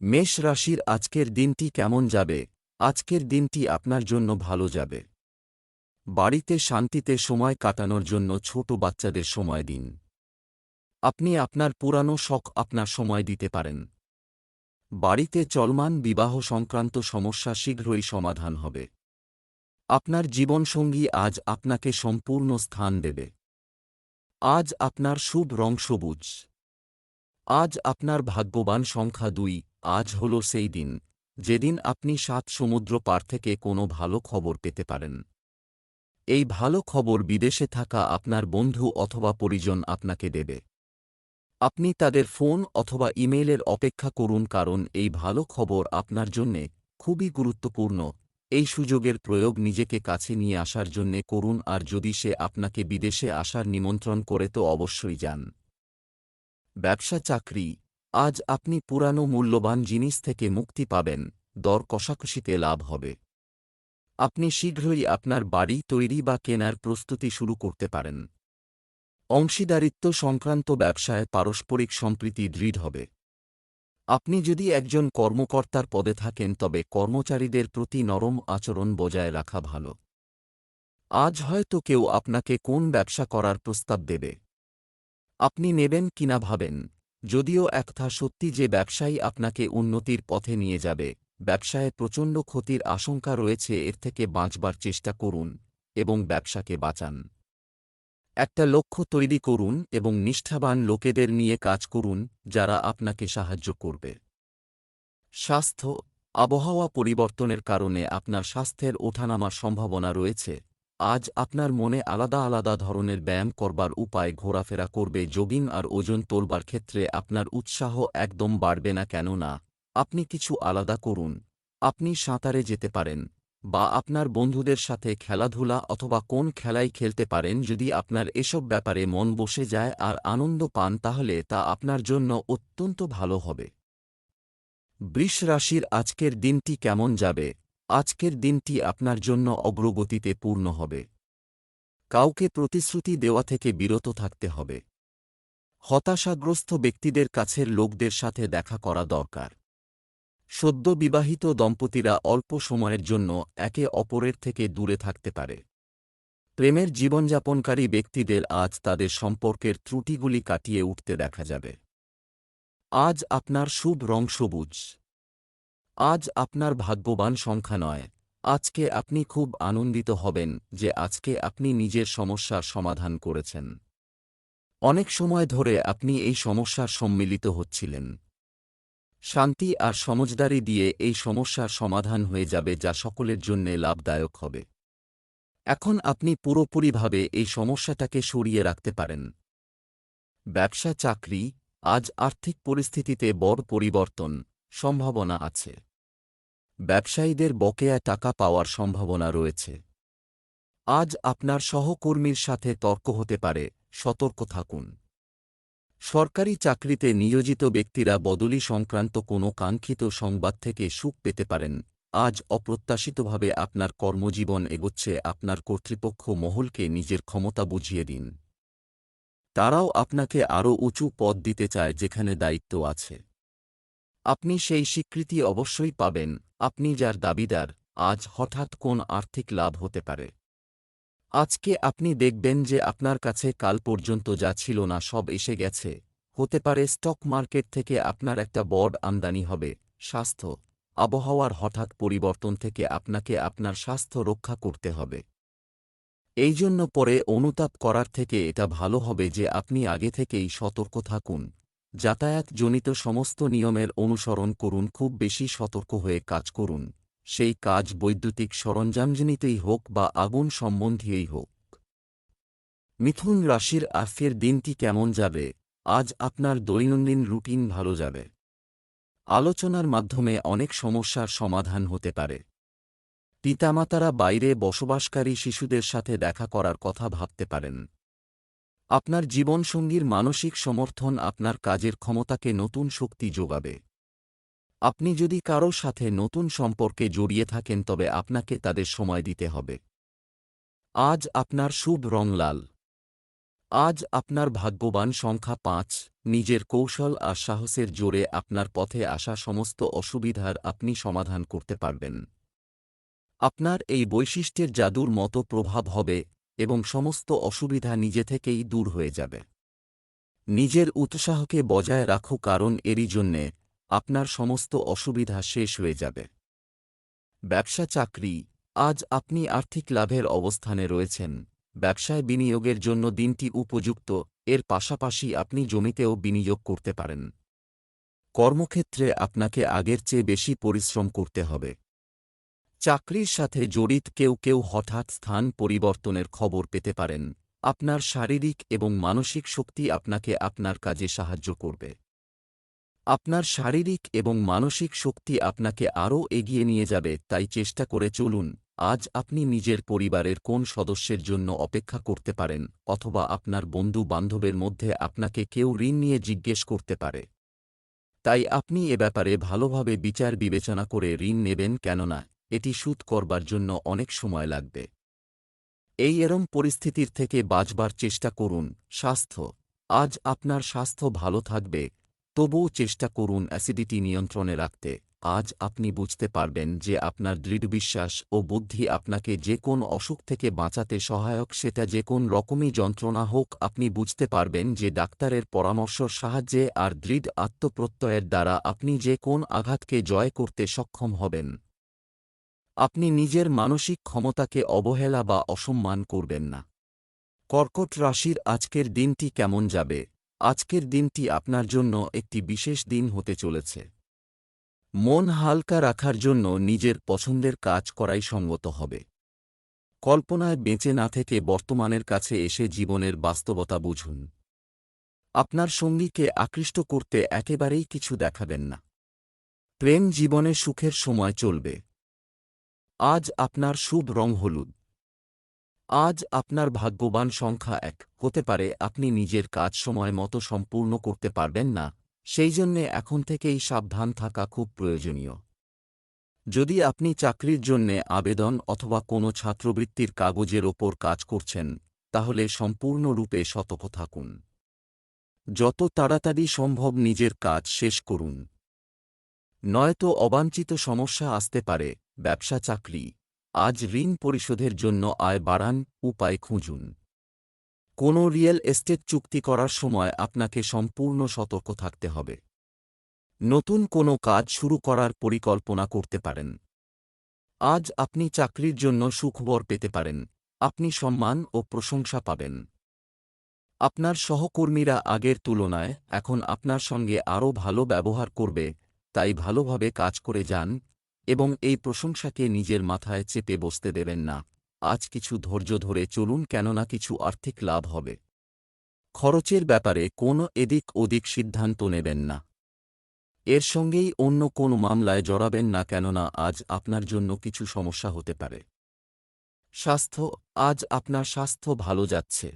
মেষ রাশির আজকের দিনটি কেমন যাবে? আজকের দিনটি আপনার জন্য ভালো যাবে। বাড়িতে শান্তিতে সময় কাটানোর জন্য ছোট বাচ্চাদের সময় দিন। আপনি আপনার পুরানো শখ আপনার সময় দিতে পারেন। বাড়িতে চলমান বিবাহ সংক্রান্ত সমস্যা শীঘ্রই সমাধান হবে। আপনার জীবনসঙ্গী আজ আপনাকে সম্পূর্ণ স্থান দেবে। আজ আপনার শুভ রং সবুজ। আজ আপনার ভাগ্যবান সংখ্যা দুই। আজ হল সেই দিন, যেদিন আপনি সাত সমুদ্র পার থেকে কোনো ভালো খবর পেতে পারেন। এই ভালো খবর বিদেশে থাকা আপনার বন্ধু অথবা পরিজন আপনাকে দেবে। আপনি তাদের ফোন অথবা ইমেইলের অপেক্ষা করুন কারণ এই ভালো খবর আপনার জন্যে খুবই গুরুত্বপূর্ণ। এই সুযোগের প্রয়োগ নিজেকে কাছে নিয়ে আসার জন্যে করুন আর যদি সে আপনাকে বিদেশে আসার নিমন্ত্রণ করে তো অবশ্যই যান। ব্যবসা চাকরি আজ আপনি পুরানো মূল্যবান জিনিস থেকে মুক্তি পাবেন, দর কষাকষিতে লাভ হবে। আপনি শীঘ্রই আপনার বাড়ি তৈরি বা কেনার প্রস্তুতি শুরু করতে পারেন। অংশীদারিত্ব সংক্রান্ত ব্যবসায় পারস্পরিক সম্প্রীতি দৃঢ় হবে। আপনি যদি একজন কর্মকর্তার পদে থাকেন, তবে কর্মচারীদের প্রতি নরম আচরণ বজায় রাখা ভালো। আজ হয়তো কেউ আপনাকে কোন ব্যবসা করার প্রস্তাব দেবে? আপনি নেবেন কিনা ভাবেন? যদিও একথা সত্যি যে ব্যবসায়ী আপনাকে উন্নতির পথে নিয়ে যাবে, ব্যবসায় প্রচণ্ড ক্ষতির আশঙ্কা রয়েছে এর থেকে বাঁচবার চেষ্টা করুন এবং ব্যবসাকে বাঁচান। একটা লক্ষ্য তৈরি করুন এবং নিষ্ঠাবান লোকেদের নিয়ে কাজ করুন যারা আপনাকে সাহায্য করবে। স্বাস্থ্য, আবহাওয়া পরিবর্তনের কারণে আপনার স্বাস্থ্যের ওঠানামার সম্ভাবনা রয়েছে। আজ আপনার মনে আলাদা আলাদা ধরনের ব্যায়াম করবার উপায় ঘোরাফেরা করবে যোগিং আর ওজন তোলবার ক্ষেত্রে আপনার উৎসাহ একদম বাড়বে না, কেননা আপনি কিছু আলাদা করুন। আপনি সাঁতারে যেতে পারেন বা আপনার বন্ধুদের সাথে খেলাধুলা অথবা কোন খেলাই খেলতে পারেন, যদি আপনার এসব ব্যাপারে মন বসে যায় আর আনন্দ পান, তাহলে তা আপনার জন্য অত্যন্ত ভালো হবে। বৃষ রাশির আজকের দিনটি কেমন যাবে? আজকের দিনটি আপনার জন্য অগ্রগতিতে পূর্ণ হবে। কাউকে প্রতিশ্রুতি দেওয়া থেকে বিরত থাকতে হবে। হতাশাগ্রস্ত ব্যক্তিদের কাছের লোকদের সাথে দেখা করা দরকার। সদ্য বিবাহিত দম্পতিরা অল্প সময়ের জন্য একে অপরের থেকে দূরে থাকতে পারে। প্রেমের জীবনযাপনকারী ব্যক্তিদের আজ তাদের সম্পর্কের ত্রুটিগুলি কাটিয়ে উঠতে দেখা যাবে। আজ আপনার শুভ রং সবুজ। আজ আপনার ভাগ্যবান সংখ্যা নয়। আজকে আপনি খুব আনন্দিত হবেন যে আজকে আপনি নিজের সমস্যার সমাধান করেছেন। অনেক সময় ধরে আপনি এই সমস্যার সম্মিলিত হচ্ছিলেন। শান্তি আর সমজদারি দিয়ে এই সমস্যার সমাধান হয়ে যাবে যা সকলের জন্যে লাভদায়ক হবে। এখন আপনি পুরোপুরিভাবে এই সমস্যাটাকে সরিয়ে রাখতে পারেন। ব্যবসা চাকরি আজ আর্থিক পরিস্থিতিতে বড় পরিবর্তন। সম্ভাবনা আছে। ব্যবসায়ীদের বকেয়া টাকা পাওয়ার সম্ভাবনা রয়েছে। আজ আপনার সহকর্মীর সাথে তর্ক হতে পারে, সতর্ক থাকুন। সরকারি চাকরিতে নিয়োজিত ব্যক্তিরা বদলি সংক্রান্ত কোনো কাঙ্ক্ষিত সংবাদ থেকে সুখ পেতে পারেন। আজ অপ্রত্যাশিতভাবে আপনার কর্মজীবন এগোচ্ছে, আপনার কর্তৃপক্ষ মহলকে নিজের ক্ষমতা বুঝিয়ে দিন। তারাও আপনাকে আরও উঁচু পদ দিতে চায়, যেখানে দায়িত্ব আছে। আপনি সেই স্বীকৃতি অবশ্যই পাবেন, আপনি যার দাবিদার, আজ হঠাৎ কোন আর্থিক লাভ হতে পারে। আজকে আপনি দেখবেন যে আপনার কাছে কাল পর্যন্ত যা ছিল না সব এসে গেছে, হতে পারে স্টক মার্কেট থেকে আপনার একটা বড় আমদানি হবে, স্বাস্থ্য, আবহাওয়ার হঠাৎ পরিবর্তন থেকে আপনাকে আপনার স্বাস্থ্য রক্ষা করতে হবে। এই জন্য পরে অনুতাপ করার থেকে এটা ভালো হবে যে আপনি আগে থেকেই সতর্ক থাকুন। যাতায়াতজনিত সমস্ত নিয়মের অনুসরণ করুন, খুব বেশি সতর্ক হয়ে কাজ করুন। সেই কাজ বৈদ্যুতিক সরঞ্জামজনিতই হোক বা আগুন সম্বন্ধীই হোক। মিথুন রাশির আফের দিনটি কেমন যাবে? আজ আপনার দৈনন্দিন রুটিন ভালো যাবে। আলোচনার মাধ্যমে অনেক সমস্যার সমাধান হতে পারে। পিতামাতারা বাইরে বসবাসকারী শিশুদের সাথে দেখা করার কথা ভাবতে পারেন। আপনার জীবনসঙ্গীর মানসিক সমর্থন আপনার কাজের ক্ষমতাকে নতুন শক্তি যোগাবে। আপনি যদি কারও সাথে নতুন সম্পর্কে জড়িয়ে থাকেন, তবে আপনাকে তাদের সময় দিতে হবে। আজ আপনার শুভ রং লাল। আজ আপনার ভাগ্যবান সংখ্যা পাঁচ। নিজের কৌশল আর সাহসের জোরে আপনার পথে আসা সমস্ত অসুবিধার আপনি সমাধান করতে পারবেন। আপনার এই বৈশিষ্ট্যের জাদুর মতো প্রভাব হবে এবং সমস্ত অসুবিধা নিজে থেকেই দূর হয়ে যাবে। নিজের উৎসাহকে বজায় রাখো কারণ এরই জন্যে আপনার সমস্ত অসুবিধা শেষ হয়ে যাবে। ব্যবসা চাকরি, আজ আপনি আর্থিক লাভের অবস্থানে রয়েছেন, ব্যবসায় বিনিয়োগের জন্য দিনটি উপযুক্ত, এর পাশাপাশি আপনি জমিতেও বিনিয়োগ করতে পারেন। কর্মক্ষেত্রে আপনাকে আগের চেয়ে বেশি পরিশ্রম করতে হবে। চাকরির সাথে জড়িত কেউ কেউ হঠাৎ স্থান পরিবর্তনের খবর পেতে পারেন। আপনার শারীরিক এবং মানসিক শক্তি আপনাকে আপনার কাজে সাহায্য করবে। আপনার শারীরিক এবং মানসিক শক্তি আপনাকে আরও এগিয়ে নিয়ে যাবে, তাই চেষ্টা করে চলুন। আজ আপনি নিজের পরিবারের কোন সদস্যের জন্য অপেক্ষা করতে পারেন, অথবা আপনার বন্ধু বান্ধবের মধ্যে আপনাকে কেউ ঋণ নিয়ে জিজ্ঞেস করতে পারে। তাই আপনি এ ব্যাপারে ভালোভাবে বিচার বিবেচনা করে ঋণ নেবেন কেননা এটি সুদ করবার জন্য অনেক সময় লাগবে। এই এরম পরিস্থিতির থেকে বাঁচবার চেষ্টা করুন, স্বাস্থ্য। আজ আপনার স্বাস্থ্য ভালো থাকবে, তবুও চেষ্টা করুন অ্যাসিডিটি নিয়ন্ত্রণে রাখতে। আজ আপনি বুঝতে পারবেন যে আপনার দৃঢ় বিশ্বাস ও বুদ্ধি আপনাকে যে কোন অসুখ থেকে বাঁচাতে সহায়ক সেটা যে কোন রকমই যন্ত্রণা হোক, আপনি বুঝতে পারবেন যে ডাক্তারের পরামর্শর সাহায্যে আর দৃঢ় আত্মপ্রত্যয়ের দ্বারা আপনি যে কোন আঘাতকে জয় করতে সক্ষম হবেন। আপনি নিজের মানসিক ক্ষমতাকে অবহেলা বা অসম্মান করবেন না। কর্কট রাশির আজকের দিনটি কেমন যাবে? আজকের দিনটি আপনার জন্য একটি বিশেষ দিন হতে চলেছে। মন হালকা রাখার জন্য নিজের পছন্দের কাজ করাই সঙ্গত হবে। কল্পনায় বেঁচে না থেকে বর্তমানের কাছে এসে জীবনের বাস্তবতা বুঝুন। আপনার সঙ্গীকে আকৃষ্ট করতে একেবারেই কিছু দেখাবেন না। প্রেম জীবনে সুখের সময় চলবে। আজ আপনার শুভ রং হলুদ। আজ আপনার ভাগ্যবান সংখ্যা এক। হতে পারে আপনি নিজের কাজ সময় মতো সম্পূর্ণ করতে পারবেন না, সেই জন্যে এখন থেকেই সাবধান থাকা খুব প্রয়োজনীয়। যদি আপনি চাকরির জন্যে আবেদন অথবা কোনো ছাত্রবৃত্তির কাগজের ওপর কাজ করছেন, তাহলে সম্পূর্ণরূপে সতর্ক থাকুন। যত তাড়াতাড়ি সম্ভব নিজের কাজ শেষ করুন। নয়তো অবাঞ্ছিত সমস্যা আসতে পারে, ব্যবসা চাকরি। আজ ঋণ পরিশোধের জন্য আয় বাড়ান, উপায় খুঁজুন। কোনো রিয়েল এস্টেট চুক্তি করার সময় আপনাকে সম্পূর্ণ সতর্ক থাকতে হবে। নতুন কোনো কাজ শুরু করার পরিকল্পনা করতে পারেন। আজ আপনি চাকরির জন্য সুখবর পেতে পারেন, আপনি সম্মান ও প্রশংসা পাবেন। আপনার সহকর্মীরা আগের তুলনায় এখন আপনার সঙ্গে আরও ভালো ব্যবহার করবে তাই ভালোভাবে কাজ করে যান এবং এই প্রশংসাকে নিজের মাথায় চেপে বসতে দেবেন না। আজ কিছু ধৈর্য ধরে চলুন কেননা কিছু আর্থিক লাভ হবে। খরচের ব্যাপারে কোনো এদিক ওদিক সিদ্ধান্ত নেবেন না। এর সঙ্গেই অন্য কোনো মামলায় জড়াবেন না কেননা আজ আপনার জন্য কিছু সমস্যা হতে পারে। স্বাস্থ্য, আজ আপনার স্বাস্থ্য ভালো যাচ্ছে।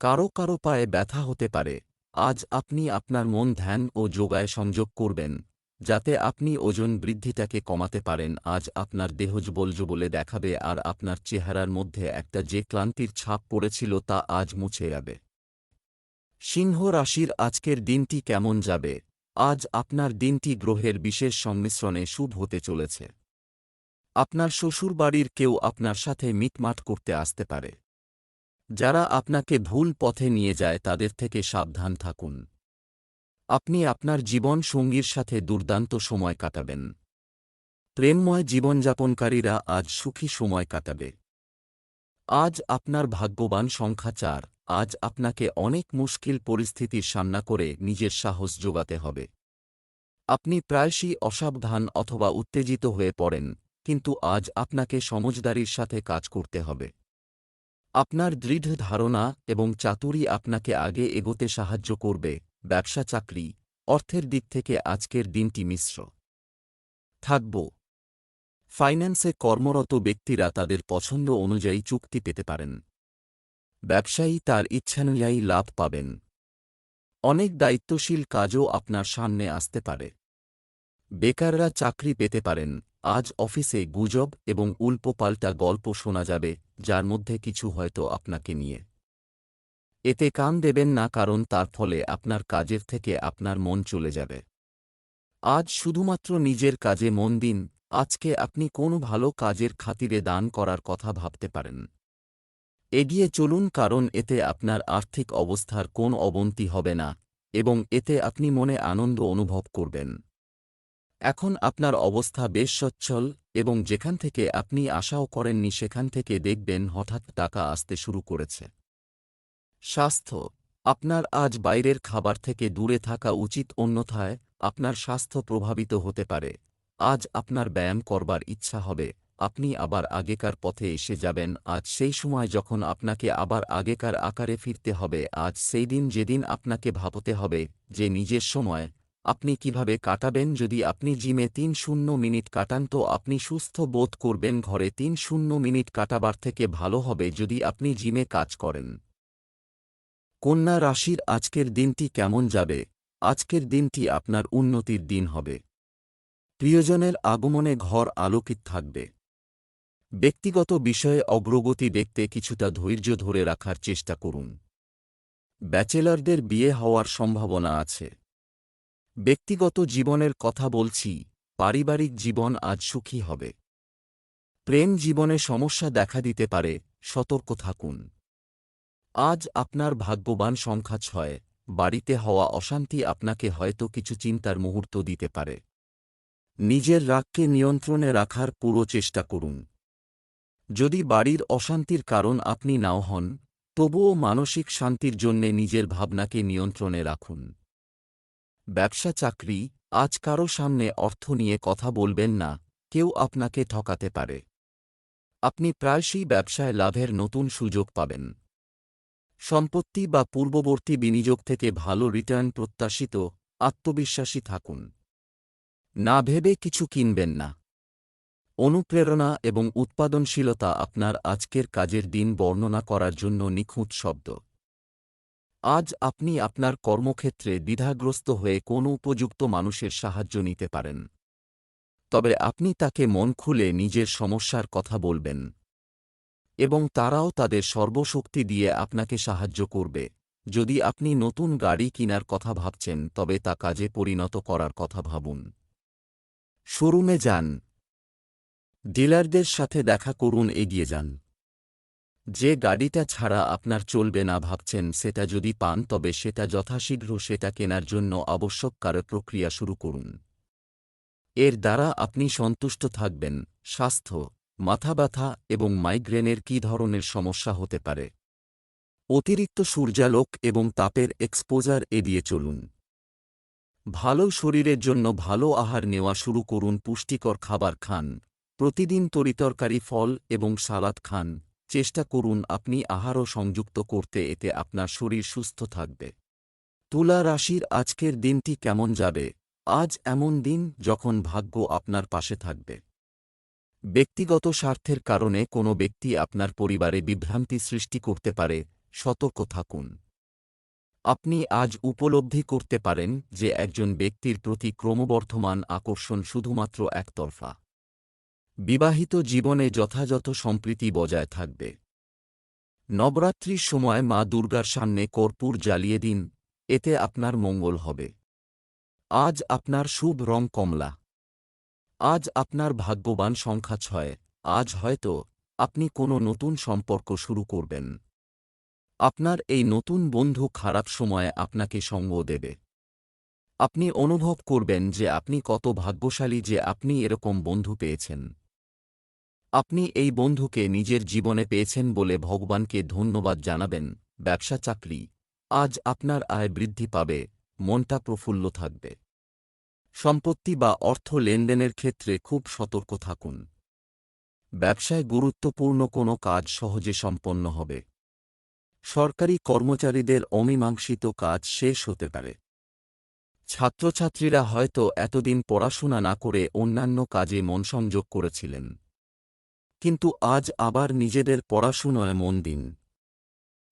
কারও কারও পায়ে ব্যথা হতে পারে। আজ আপনি আপনার মন ধ্যান ও যোগায় সংযোগ করবেন। যাতে আপনি ওজন বৃদ্ধিটাকে কমাতে পারেন, আজ আপনার দেহজবলজ বলে দেখাবে আর আপনার চেহারার মধ্যে একটা যে ক্লান্তির ছাপ পড়েছিল তা আজ মুছে যাবে। সিংহ রাশির আজকের দিনটি কেমন যাবে? আজ আপনার দিনটি গ্রহের বিশেষ সংমিশ্রণে শুভ হতে চলেছে। আপনার শ্বশুরবাড়ির কেউ আপনার সাথে মিটমাট করতে আসতে পারে। যারা আপনাকে ভুল পথে নিয়ে যায় তাদের থেকে সাবধান থাকুন। আপনি আপনার জীবন সঙ্গীর সাথে দুর্দান্ত সময় কাটাবেন। প্রেমময় জীবনযাপনকারীরা আজ সুখী সময় কাটাবে। আজ আপনার ভাগ্যবান সংখ্যা চার, আজ আপনাকে অনেক মুশকিল পরিস্থিতির সামনা করে নিজের সাহস যোগাতে হবে। আপনি প্রায়শই অসাবধান অথবা উত্তেজিত হয়ে পড়েন, কিন্তু আজ আপনাকে সমজদারির সাথে কাজ করতে হবে। আপনার দৃঢ় ধারণা এবং চাতুরি আপনাকে আগে এগোতে সাহায্য করবে। ব্যবসা চাকরি, অর্থের দিক থেকে আজকের দিনটি মিশ্র। থাকব। ফাইন্যান্সে কর্মরত ব্যক্তিরা তাদের পছন্দ অনুযায়ী চুক্তি পেতে পারেন। ব্যবসায়ী তার ইচ্ছানুযায়ী লাভ পাবেন। অনেক দায়িত্বশীল কাজও আপনার সামনে আসতে পারে। বেকাররা চাকরি পেতে পারেন। আজ অফিসে গুজব এবং উল্পোপাল্টা গল্প শোনা যাবে, যার মধ্যে কিছু হয়তো আপনাকে নিয়ে। এতে কান দেবেন না কারণ তার ফলে আপনার কাজের থেকে আপনার মন চলে যাবে। আজ শুধুমাত্র নিজের কাজে মন দিন, আজকে আপনি কোনো ভালো কাজের খাতিরে দান করার কথা ভাবতে পারেন। এগিয়ে চলুন কারণ এতে আপনার আর্থিক অবস্থার কোন অবনতি হবে না, এবং এতে আপনি মনে আনন্দ অনুভব করবেন। এখন আপনার অবস্থা বেশ সচ্ছল, এবং যেখান থেকে আপনি আশাও করেননি সেখান থেকে দেখবেন হঠাৎ টাকা আসতে শুরু করেছে। স্বাস্থ্য। আপনার আজ বাইরের খাবার থেকে দূরে থাকা উচিত, অন্যথায় আপনার স্বাস্থ্য প্রভাবিত হতে পারে। আজ আপনার ব্যায়াম করবার ইচ্ছা হবে, আপনি আবার আগেকার পথে এসে যাবেন, আজ সেই সময় যখন আপনাকে আবার আগেকার আকারে ফিরতে হবে, আজ সেই দিন যেদিন আপনাকে ভাবতে হবে যে নিজের সময় আপনি কীভাবে কাটাবেন, যদি আপনি জিমে তিন শূন্য মিনিট কাটান তো আপনি সুস্থ বোধ করবেন, ঘরে তিন শূন্য মিনিট কাটাবার থেকে ভালো হবে যদি আপনি জিমে কাজ করেন। কন্যা রাশির আজকের দিনটি কেমন যাবে? আজকের দিনটি আপনার উন্নতির দিন হবে। প্রিয়জনের আগমনে ঘর আলোকিত থাকবে। ব্যক্তিগত বিষয়ে অগ্রগতি দেখতে কিছুটা ধৈর্য ধরে রাখার চেষ্টা করুন। ব্যাচেলারদের বিয়ে হওয়ার সম্ভাবনা আছে। ব্যক্তিগত জীবনের কথা বলছি, পারিবারিক জীবন আজ সুখী হবে। প্রেম জীবনে সমস্যা দেখা দিতে পারে, সতর্ক থাকুন। আজ আপনার ভাগ্যবান সংখ্যা ছয়। বাড়িতে হওয়া অশান্তি আপনাকে হয়তো কিছু চিন্তার মুহূর্ত দিতে পারে। নিজের রাগকে নিয়ন্ত্রণে রাখার পুরো চেষ্টা করুন। যদি বাড়ির অশান্তির কারণ আপনি নাও হন, তবুও মানসিক শান্তির জন্যে নিজের ভাবনাকে নিয়ন্ত্রণে রাখুন। ব্যবসা চাকরি, আজ কারও সামনে অর্থ নিয়ে কথা বলবেন না, কেউ আপনাকে ঠকাতে পারে। আপনি প্রায়শই ব্যবসায় লাভের নতুন সুযোগ পাবেন। সম্পত্তি বা পূর্ববর্তী বিনিয়োগ থেকে ভালো রিটার্ন প্রত্যাশিত, আত্মবিশ্বাসী থাকুন। না ভেবে কিছু কিনবেন না। অনুপ্রেরণা এবং উৎপাদনশীলতা আপনার আজকের কাজের দিন বর্ণনা করার জন্য নিখুঁত শব্দ। আজ আপনি আপনার কর্মক্ষেত্রে দ্বিধাগ্রস্ত হয়ে কোনো উপযুক্ত মানুষের সাহায্য নিতে পারেন। তবে আপনি তাকে মন খুলে নিজের সমস্যার কথা বলবেন। এবং তারাও তাদের সর্বশক্তি দিয়ে আপনাকে সাহায্য করবে। যদি আপনি নতুন গাড়ি কিনার কথা ভাবছেন, তবে তা কাজে পরিণত করার কথা ভাবুন। শোরুমে যান। ডিলারদের সাথে দেখা করুন, এগিয়ে যান। যে গাড়িটা ছাড়া আপনার চলবে না ভাবছেন, সেটা যদি পান, তবে সেটা যথাশীঘ্র সেটা কেনার জন্য আবশ্যক কারও প্রক্রিয়া শুরু করুন। এর দ্বারা আপনি সন্তুষ্ট থাকবেন। স্বাস্থ্য মাথা ব্যথা এবং মাইগ্রেনের কী ধরনের সমস্যা হতে পারে? অতিরিক্ত সূর্যালোক এবং তাপের এক্সপোজার এড়িয়ে চলুন। ভালো শরীরের জন্য ভালো আহার নেওয়া শুরু করুন, পুষ্টিকর খাবার খান, প্রতিদিন তরিতরকারি ফল এবং সালাদ খান, চেষ্টা করুন আপনি আহারও সংযুক্ত করতে, এতে আপনার শরীর সুস্থ থাকবে। তুলা রাশির আজকের দিনটি কেমন যাবে? আজ এমন দিন যখন ভাগ্য আপনার পাশে থাকবে। ব্যক্তিগত স্বার্থের কারণে কোনো ব্যক্তি আপনার পরিবারে বিভ্রান্তি সৃষ্টি করতে পারে, সতর্ক থাকুন। আপনি আজ উপলব্ধি করতে পারেন যে একজন ব্যক্তির প্রতি ক্রমবর্ধমান আকর্ষণ শুধুমাত্র একতরফা। বিবাহিত জীবনে যথাযথ সম্প্রীতি বজায় থাকবে। নবরাত্রির সময় মা দুর্গার সামনে কর্পূর জ্বালিয়ে দিন, এতে আপনার মঙ্গল হবে। আজ আপনার শুভ রং কমলা। আজ আপনার ভাগ্যবান সংখ্যা ছয়, আজ হয়তো আপনি কোনো নতুন সম্পর্ক শুরু করবেন। আপনার এই নতুন বন্ধু খারাপ সময়ে আপনাকে সঙ্গ দেবে। আপনি অনুভব করবেন যে আপনি কত ভাগ্যশালী যে আপনি এরকম বন্ধু পেয়েছেন। আপনি এই বন্ধুকে নিজের জীবনে পেয়েছেন বলে ভগবানকে ধন্যবাদ জানাবেন, ব্যবসা চাকরি, আজ আপনার আয় বৃদ্ধি পাবে, মনটা প্রফুল্ল থাকবে। সম্পত্তি বা অর্থ লেনদেনের ক্ষেত্রে খুব সতর্ক থাকুন। ব্যবসায় গুরুত্বপূর্ণ কোনো কাজ সহজে সম্পন্ন হবে। সরকারি কর্মচারীদের অমীমাংসিত কাজ শেষ হতে পারে। ছাত্রছাত্রীরা হয়তো এতদিন পড়াশোনা না করে অন্যান্য কাজে মন সংযোগ করেছিলেন। কিন্তু আজ আবার নিজেদের পড়াশুনোয় মন দিন।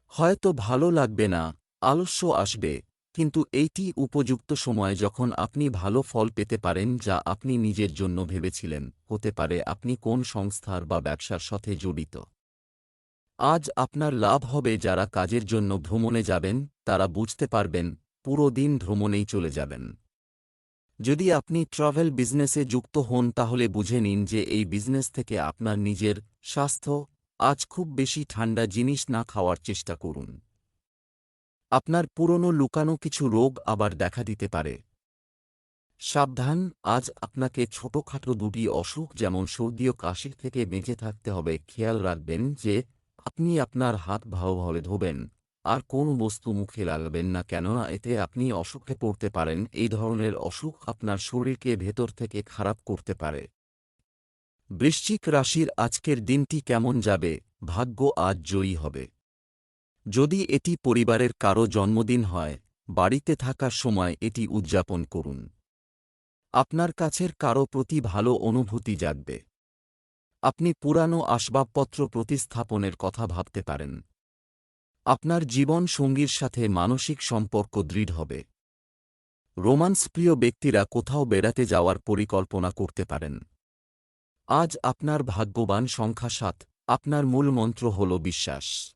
হয়তো ভালো লাগবে না, আলস্য আসবে কিন্তু এইটি উপযুক্ত সময় যখন আপনি ভালো ফল পেতে পারেন যা আপনি নিজের জন্য ভেবেছিলেন, হতে পারে আপনি কোন সংস্থার বা ব্যবসার সাথে জড়িত। আজ আপনার লাভ হবে যারা কাজের জন্য ভ্রমণে যাবেন, তারা বুঝতে পারবেন, পুরো দিন ভ্রমণেই চলে যাবেন। যদি আপনি ট্রাভেল বিজনেসে যুক্ত হন, তাহলে বুঝে নিন যে এই বিজনেস থেকে আপনার নিজের স্বাস্থ্য, আজ খুব বেশি ঠান্ডা জিনিস না খাওয়ার চেষ্টা করুন। আপনার পুরনো লুকানো কিছু রোগ আবার দেখা দিতে পারে। সাবধান, আজ আপনাকে ছোটখাটো দুটি অসুখ যেমন সর্দি ও কাশির থেকে বেঁচে থাকতে হবে, খেয়াল রাখবেন যে আপনি আপনার হাত ভালোভাবে ধোবেন, আর কোন বস্তু মুখে লাগবেন না, কেননা এতে আপনি অসুখে পড়তে পারেন, এই ধরনের অসুখ আপনার শরীরকে ভেতর থেকে খারাপ করতে পারে। বৃশ্চিক রাশির আজকের দিনটি কেমন যাবে? ভাগ্য আজ জয়ী হবে। যদি এটি পরিবারের কারও জন্মদিন হয়, বাড়িতে থাকার সময় এটি উদযাপন করুন। আপনার কাছের কারও প্রতি ভালো অনুভূতি জাগবে। আপনি পুরানো আসবাবপত্র প্রতিস্থাপনের কথা ভাবতে পারেন। আপনার জীবন সঙ্গীর সাথে মানসিক সম্পর্ক দৃঢ় হবে। রোমান্স প্রিয় ব্যক্তিরা কোথাও বেড়াতে যাওয়ার পরিকল্পনা করতে পারেন। আজ আপনার ভাগ্যবান সংখ্যা সাত, আপনার মূল মন্ত্র হল বিশ্বাস।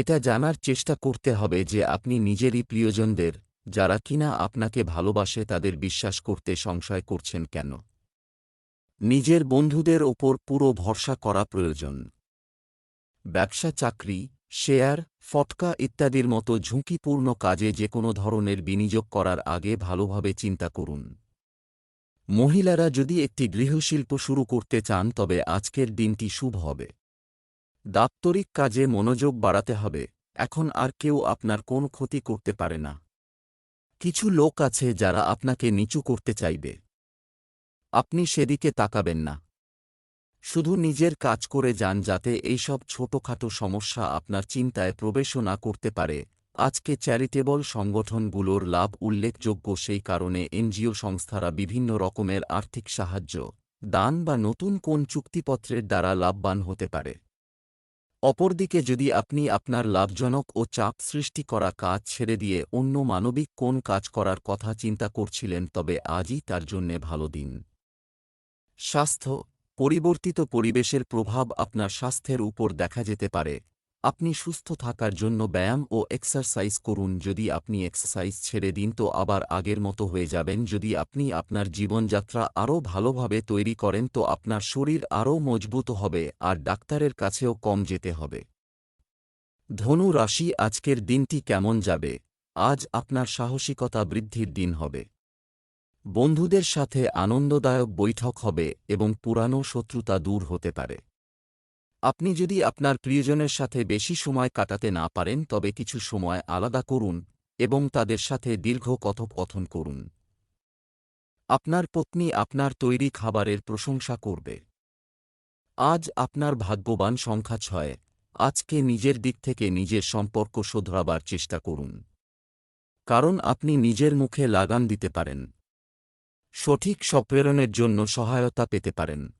এটা জানার চেষ্টা করতে হবে যে আপনি নিজেরই প্রিয়জনদের, যারা কিনা আপনাকে ভালোবাসে তাদের বিশ্বাস করতে সংশয় করছেন কেন? নিজের বন্ধুদের ওপর পুরো ভরসা করা প্রয়োজন। ব্যবসা, চাকরি, শেয়ার, ফটকা ইত্যাদির মতো ঝুঁকিপূর্ণ কাজে যে কোনো ধরনের বিনিয়োগ করার আগে ভালোভাবে চিন্তা করুন। মহিলারা যদি একটি গৃহশিল্প শুরু করতে চান তবে আজকের দিনটি শুভ হবে। দাপ্তরিক কাজে মনোযোগ বাড়াতে হবে। এখন আর কেউ আপনার কোন ক্ষতি করতে পারে না। কিছু লোক আছে যারা আপনাকে নিচু করতে চাইবে। আপনি সেদিকে তাকাবেন না। শুধু নিজের কাজ করে যান যাতে এইসব ছোটখাটো সমস্যা আপনার চিন্তায় প্রবেশও না করতে পারে। আজকে চ্যারিটেবল সংগঠনগুলোর লাভ উল্লেখযোগ্য সেই কারণে এনজিও সংস্থারা বিভিন্ন রকমের আর্থিক সাহায্য, দান বা নতুন কোন চুক্তিপত্রের দ্বারা লাভবান হতে পারে। অপরদিকে যদি আপনি আপনার লাভজনক ও চাপ সৃষ্টি করা কাজ ছেড়ে দিয়ে অন্য মানবিক কোন কাজ করার কথা চিন্তা করছিলেন, তবে আজই তার জন্যে ভালো দিন। স্বাস্থ্য, পরিবর্তিত পরিবেশের প্রভাব আপনার স্বাস্থ্যের উপর দেখা যেতে পারে। আপনি সুস্থ থাকার জন্য ব্যায়াম ও এক্সারসাইজ করুন। যদি আপনি এক্সারসাইজ ছেড়ে দিন, তো আবার আগের মতো হয়ে যাবেন। যদি আপনি আপনার জীবনযাত্রা আরও ভালোভাবে তৈরি করেন, তো আপনার শরীর আরও মজবুত হবে, আর ডাক্তারের কাছেও কম যেতে হবে। ধনু রাশি, আজকের দিনটি কেমন যাবে? আজ আপনার সাহসিকতা বৃদ্ধির দিন হবে। বন্ধুদের সাথে আনন্দদায়ক বৈঠক হবে এবং পুরানো শত্রুতা দূর হতে পারে। আপনি যদি আপনার প্রিয়জনের সাথে বেশি সময় কাটাতে না পারেন, তবে কিছু সময় আলাদা করুন এবং তাদের সাথে দীর্ঘ কথোপকথন করুন। আপনার পত্নী আপনার তৈরি খাবারের প্রশংসা করবে। আজ আপনার ভাগ্যবান সংখ্যা ছয়। আজকে নিজের দিক থেকে নিজের সম্পর্ক শোধরাবার চেষ্টা করুন। কারণ আপনি নিজের মুখে লাগান দিতে পারেন। সঠিক সপ্রেরণের জন্য সহায়তা পেতে পারেন।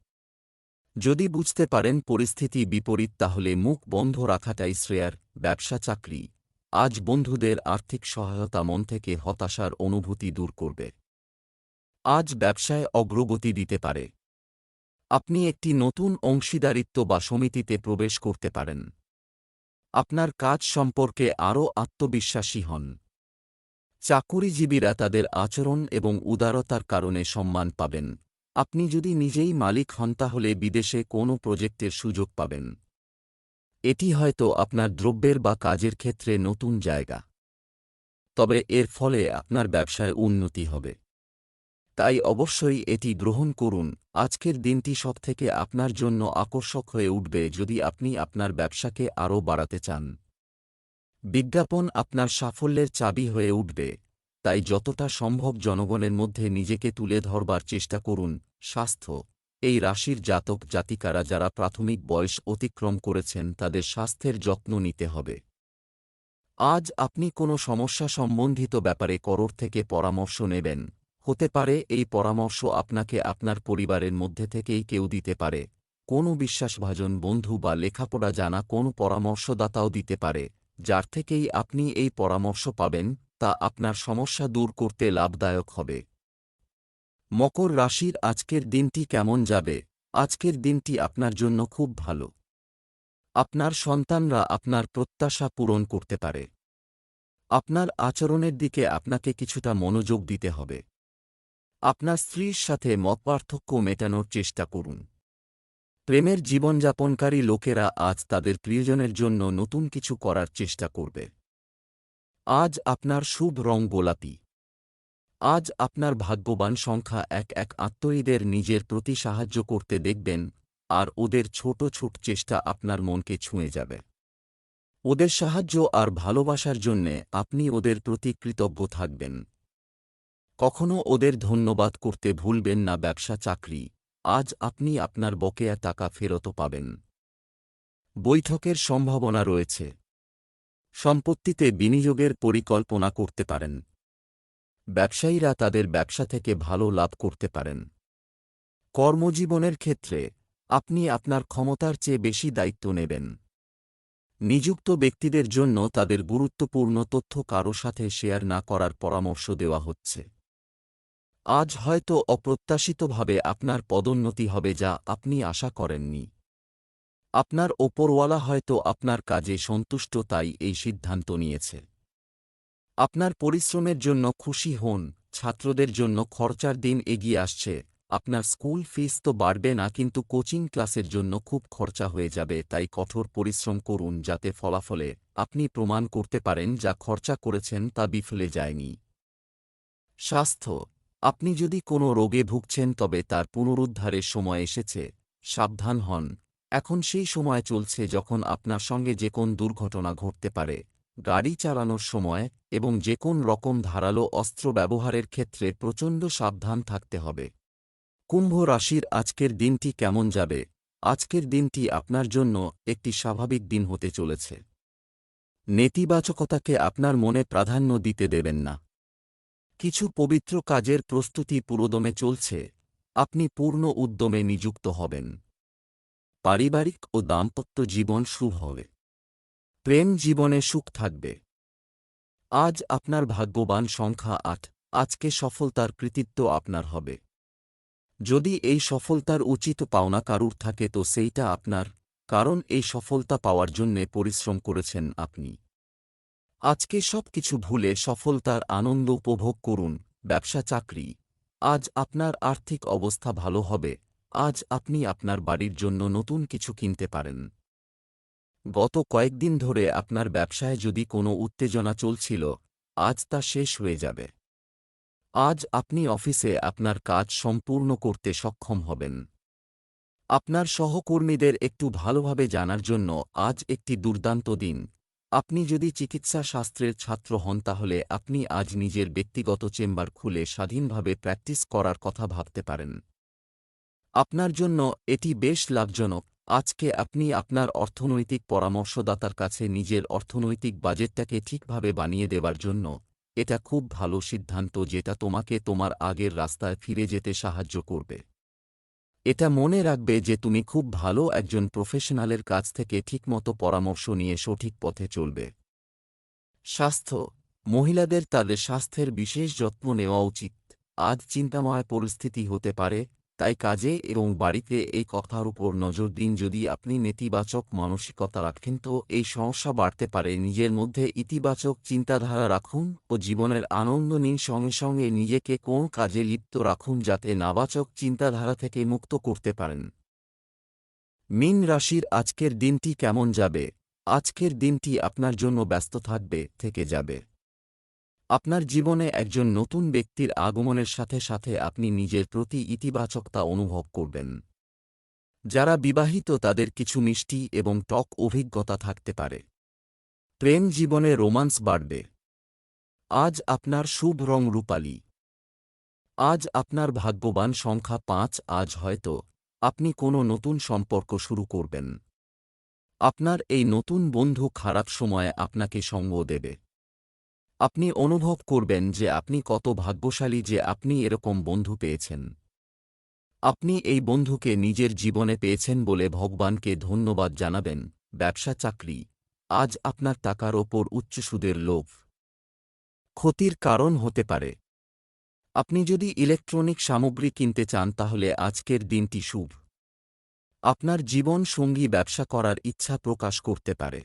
যদি বুঝতে পারেন পরিস্থিতি বিপরীত, তাহলে মুখ বন্ধ রাখাটাই শ্রেয়ার ব্যবসা চাকরি। আজ বন্ধুদের আর্থিক সহায়তা মন থেকে হতাশার অনুভূতি দূর করবে। আজ ব্যবসায় অগ্রগতি দিতে পারে। আপনি একটি নতুন অংশীদারিত্ব বা সমিতিতে প্রবেশ করতে পারেন। আপনার কাজ সম্পর্কে আরও আত্মবিশ্বাসী হন। চাকুরিজীবীরা তাদের আচরণ এবং উদারতার কারণে সম্মান পাবেন। আপনি যদি নিজেই মালিক হন তাহলে বিদেশে কোনো প্রজেক্টের সুযোগ পাবেন। এটি হয়তো আপনার দ্রব্যের বা কাজের ক্ষেত্রে নতুন জায়গা। তবে এর ফলে আপনার ব্যবসায় উন্নতি হবে। তাই অবশ্যই এটি গ্রহণ করুন। আজকের দিনটি সবথেকে আপনার জন্য আকর্ষক হয়ে উঠবে যদি আপনি আপনার ব্যবসাকে আরও বাড়াতে চান। বিজ্ঞাপন আপনার সাফল্যের চাবি হয়ে উঠবে। তাই যতটা সম্ভব জনগণের মধ্যে নিজেকে তুলে ধরবার চেষ্টা করুন, স্বাস্থ্য। এই রাশির জাতক জাতিকারা যারা প্রাথমিক বয়স অতিক্রম করেছেন তাদের স্বাস্থ্যের যত্ন নিতে হবে। আজ আপনি কোনো সমস্যা সম্বন্ধিত ব্যাপারে করোর থেকে পরামর্শ নেবেন। হতে পারে এই পরামর্শ আপনাকে আপনার পরিবারের মধ্যে থেকেই কেউ দিতে পারে। কোনো বিশ্বাসভাজন বন্ধু বা লেখাপড়া জানা কোনো পরামর্শদাতাও দিতে পারে, যার থেকেই আপনি এই পরামর্শ পাবেন। তা আপনার সমস্যা দূর করতে লাভদায়ক হবে। মকর রাশির আজকের দিনটি কেমন যাবে? আজকের দিনটি আপনার জন্য খুব ভালো। আপনার সন্তানরা আপনার প্রত্যাশা পূরণ করতে পারে। আপনার আচরণের দিকে আপনাকে কিছুটা মনোযোগ দিতে হবে। আপনার স্ত্রীর সাথে মতপার্থক্য মেটানোর চেষ্টা করুন। প্রেমের জীবনযাপনকারী লোকেরা আজ তাদের প্রিয়জনের জন্য নতুন কিছু করার চেষ্টা করবে। আজ আপনার শুভ রং গোলাপি। আজ আপনার ভাগ্যবান সংখ্যা এক এক আত্মীয়দের নিজের প্রতি সাহায্য করতে দেখবেন, আর ওদের ছোট ছোট চেষ্টা আপনার মনকে ছুঁয়ে যাবে। ওদের সাহায্য আর ভালোবাসার জন্যে আপনি ওদের প্রতি কৃতজ্ঞ থাকবেন। কখনো ওদের ধন্যবাদ করতে ভুলবেন না ব্যবসা চাকরি, আজ আপনি আপনার বকেয়া টাকা ফেরত পাবেন। বৈঠকের সম্ভাবনা রয়েছে। সম্পত্তিতে বিনিয়োগের পরিকল্পনা করতে পারেন। ব্যবসায়ীরা তাদের ব্যবসা থেকে ভালো লাভ করতে পারেন। কর্মজীবনের ক্ষেত্রে, আপনি আপনার ক্ষমতার চেয়ে বেশি দায়িত্ব নেবেন। নিযুক্ত ব্যক্তিদের জন্য তাদের গুরুত্বপূর্ণ তথ্য কারও সাথে শেয়ার না করার পরামর্শ দেওয়া হচ্ছে। আজ হয়তো অপ্রত্যাশিতভাবে আপনার পদোন্নতি হবে যা আপনি আশা করেননি। আপনার ওপরওয়ালা হয়তো আপনার কাজে সন্তুষ্ট, তাই এই সিদ্ধান্ত নিয়েছে। আপনার পরিশ্রমের জন্য খুশি হন, ছাত্রদের জন্য খরচার দিন এগিয়ে আসছে, আপনার স্কুল ফিস তো বাড়বে না, কিন্তু কোচিং ক্লাসের জন্য খুব খরচা হয়ে যাবে, তাই কঠোর পরিশ্রম করুন, যাতে ফলাফলে আপনি প্রমাণ করতে পারেন যা খরচা করেছেন তা বিফলে যায়নি। স্বাস্থ্য, আপনি যদি কোনো রোগে ভুগছেন তবে তার পুনরুদ্ধারের সময় এসেছে, সাবধান হন এখন সেই সময় চলছে যখন আপনার সঙ্গে যে কোন দুর্ঘটনা ঘটতে পারে, গাড়ি চালানোর সময় এবং যে কোন রকম ধারালো অস্ত্র ব্যবহারের ক্ষেত্রে প্রচণ্ড সাবধান থাকতে হবে। কুম্ভ রাশির আজকের দিনটি কেমন যাবে? আজকের দিনটি আপনার জন্য একটি স্বাভাবিক দিন হতে চলেছে। নেতিবাচকতাকে আপনার মনে প্রাধান্য দিতে দেবেন না। কিছু পবিত্র কাজের প্রস্তুতি পুরোদমে চলছে। আপনি পূর্ণ উদ্যমে নিযুক্ত হবেন। পারিবারিক ও দাম্পত্য জীবন শুভ হবে। প্রেম জীবনে সুখ থাকবে। আজ আপনার ভাগ্যবান সংখ্যা আট, আজকে সফলতার কৃতিত্ব আপনার হবে। যদি এই সফলতার উচিত পাওনা কারুর থাকে তো সেইটা আপনার, কারণ এই সফলতা পাওয়ার জন্যে পরিশ্রম করেছেন আপনি। আজকে সব কিছু ভুলে সফলতার আনন্দ উপভোগ করুন ব্যবসা চাকরি আজ আপনার আর্থিক অবস্থা ভালো হবে। আজ আপনি আপনার বাড়ির জন্য নতুন কিছু কিনতে পারেন। গত কয়েকদিন ধরে আপনার ব্যবসায় যদি কোনো উত্তেজনা চলছিল, আজ তা শেষ হয়ে যাবে। আজ আপনি অফিসে আপনার কাজ সম্পূর্ণ করতে সক্ষম হবেন। আপনার সহকর্মীদের একটু ভালোভাবে জানার জন্য আজ একটি দুর্দান্ত দিন। আপনি যদি চিকিৎসা শাস্ত্রের ছাত্র হন, তাহলে আপনি আজ নিজের ব্যক্তিগত চেম্বার খুলে স্বাধীনভাবে প্র্যাকটিস করার কথা ভাবতে পারেন। আপনার জন্য এটি বেশ লাভজনক। আজকে আপনি আপনার অর্থনৈতিক পরামর্শদাতার কাছে নিজের অর্থনৈতিক বাজেটটাকে ঠিকভাবে বানিয়ে দেবার জন্য এটা খুব ভালো সিদ্ধান্ত যেটা তোমাকে তোমার আগের রাস্তায় ফিরে যেতে সাহায্য করবে। এটা মনে রাখবে যে তুমি খুব ভালো একজন প্রফেশনালের কাছ থেকে ঠিকমতো পরামর্শ নিয়ে সঠিক পথে চলবে। স্বাস্থ্য। মহিলাদের তাদের স্বাস্থ্যের বিশেষ যত্ন নেওয়া উচিত। আজ চিন্তাময় পরিস্থিতি হতে পারে তাই কাজে এবং বাড়িতে এই কথার উপর নজর দিন যদি আপনি নেতিবাচক মানসিকতা রাখেন তো এই সমস্যা বাড়তে পারে। নিজের মধ্যে ইতিবাচক চিন্তাধারা রাখুন ও জীবনের আনন্দ নিন। সঙ্গে সঙ্গে নিজেকে কোন কাজে লিপ্ত রাখুন যাতে নাবাচক চিন্তাধারা থেকে মুক্ত করতে পারেন। মিন রাশির আজকের দিনটি কেমন যাবে? আজকের দিনটি আপনার জন্য ব্যস্ত থাকবে, থেকে যাবে। আপনার জীবনে একজন নতুন ব্যক্তির আগমনের সাথে সাথে আপনি নিজের প্রতি ইতিবাচকতা অনুভব করবেন। যারা বিবাহিত তাদের কিছু মিষ্টি এবং টক অভিজ্ঞতা থাকতে পারে। প্রেম জীবনে রোমান্স বাড়বে। আজ আপনার শুভ রং রূপালী। আজ আপনার ভাগ্যবান সংখ্যা পাঁচ, আজ হয়তো আপনি কোনো নতুন সম্পর্ক শুরু করবেন। আপনার এই নতুন বন্ধু খারাপ সময়ে আপনাকে সঙ্গ দেবে। আপনি অনুভব করবেন যে আপনি কত ভাগ্যশালী যে আপনি এরকম বন্ধু পেয়েছেন। আপনি এই বন্ধুকে নিজের জীবনে পেয়েছেন বলে ভগবানকে ধন্যবাদ জানাবেন, ব্যবসা চাকরি, আজ আপনার টাকার ওপর উচ্চ সুদের লোভ। ক্ষতির কারণ হতে পারে। আপনি যদি ইলেকট্রনিক সামগ্রী কিনতে চান তাহলে আজকের দিনটি শুভ। আপনার জীবন সঙ্গী ব্যবসা করার ইচ্ছা প্রকাশ করতে পারে।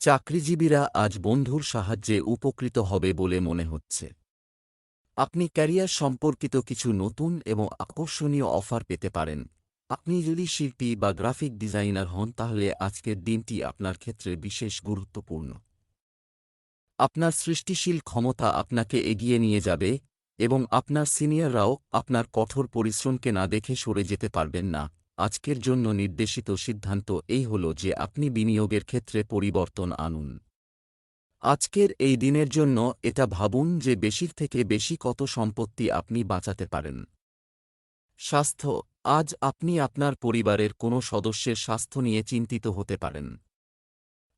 চাকরিজীবীরা আজ বন্ধুর সাহায্যে উপকৃত হবে বলে মনে হচ্ছে। আপনি ক্যারিয়ার সম্পর্কিত কিছু নতুন এবং আকর্ষণীয় অফার পেতে পারেন। আপনি যদি শিল্পী বা গ্রাফিক ডিজাইনার হন, তাহলে আজকের দিনটি আপনার ক্ষেত্রে বিশেষ গুরুত্বপূর্ণ। আপনার সৃষ্টিশীল ক্ষমতা আপনাকে এগিয়ে নিয়ে যাবে এবং আপনার সিনিয়ররাও আপনার কঠোর পরিশ্রমকে না দেখে সরে যেতে পারবেন না। আজকের জন্য নির্দেশিত সিদ্ধান্ত এই হল যে আপনি বিনিয়োগের ক্ষেত্রে পরিবর্তন আনুন। আজকের এই দিনের জন্য এটা ভাবুন যে বেশির থেকে বেশি কত সম্পত্তি আপনি বাঁচাতে পারেন। স্বাস্থ্য, আজ আপনি আপনার পরিবারের কোনো সদস্যের স্বাস্থ্য নিয়ে চিন্তিত হতে পারেন।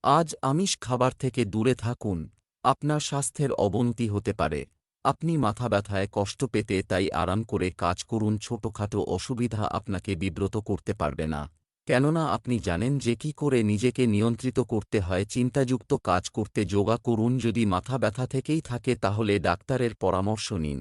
আজ আমিষ খাবার থেকে দূরে থাকুন, আপনার স্বাস্থ্যের অবনতি হতে পারে। আপনি মাথা ব্যথায় কষ্ট পেতে তাই আরাম করে কাজ করুন, ছোটখাটো অসুবিধা আপনাকে বিব্রত করতে পারবে না। কেননা আপনি জানেন যে কি করে নিজেকে নিয়ন্ত্রিত করতে হয়, চিন্তাযুক্ত কাজ করতে যোগা করুন, যদি মাথা ব্যথা থেকেই থাকে তাহলে ডাক্তারের পরামর্শ নিন।